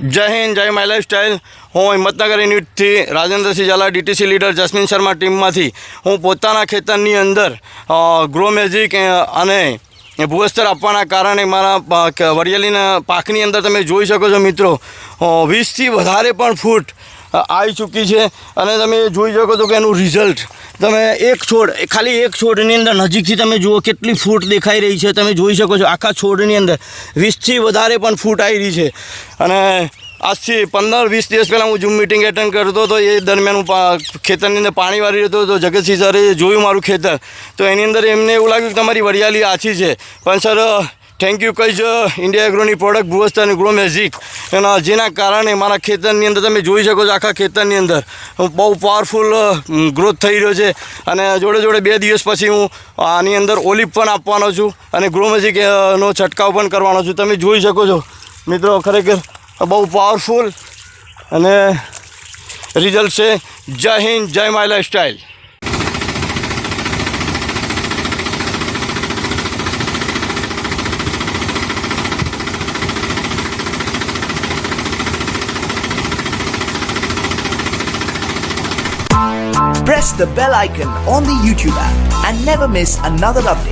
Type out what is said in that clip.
જય હિન્દ, જય my lifestyle હું હિંમતનગર યુનિટથી Rajendrasinh Jhala DTC leader jasmine Sharma ટીમમાંથી. હું પોતાના ખેતરની અંદર ગ્રો મેજિક અને ભૂસ્તર આપવાના કારણે મારા વરિયાળીના પાકની અંદર તમે જોઈ શકો છો મિત્રો વીસથી વધારે પણ ફૂટ આવી ચૂકી છે. અને તમે જોઈ શકો છો કે એનું રિઝલ્ટ તમે એક છોડ ખાલી એક છોડની અંદર નજીકથી તમે જુઓ કેટલી ફૂટ દેખાઈ રહી છે. તમે જોઈ શકો છો આખા છોડની અંદર વીસથી વધારે પણ ફૂટ આવી રહી છે. અને આજથી પંદર, વીસ દિવસ પહેલાં હું ઝૂમ મિટિંગ એટેન્ડ કરતો હતો એ દરમિયાન હું ખેતરની અંદર પાણી વાળી રહ્યો હતો, જગતસિંહ સરે જોયું મારું ખેતર. તો એની અંદર એમને એવું લાગ્યું કે તમારી વરિયાળી આછી છે. પણ સર થેન્ક યુ કહીશ ઇન્ડિયા એગ્રોની પ્રોડક્ટ ભુવસ્તા અને ગ્રો મેઝિક એના જેના કારણે મારા ખેતરની અંદર તમે જોઈ શકો છો આખા ખેતરની અંદર. બહુ પાવરફુલ ગ્રોથ થઈ રહ્યો છે. અને જોડે જોડે બે દિવસ પછી હું આની અંદર ઓલિપ પણ આપવાનો છું અને ગ્રો મેઝિકનો છંટકાવ પણ કરવાનો છું. તમે જોઈ શકો છો. મિત્રો, ખરેખર બહુ પાવરફુલ અને રિઝલ્ટ છે જય હિન્દ જય my lifestyle Press the bell icon on the YouTube app and never miss another update.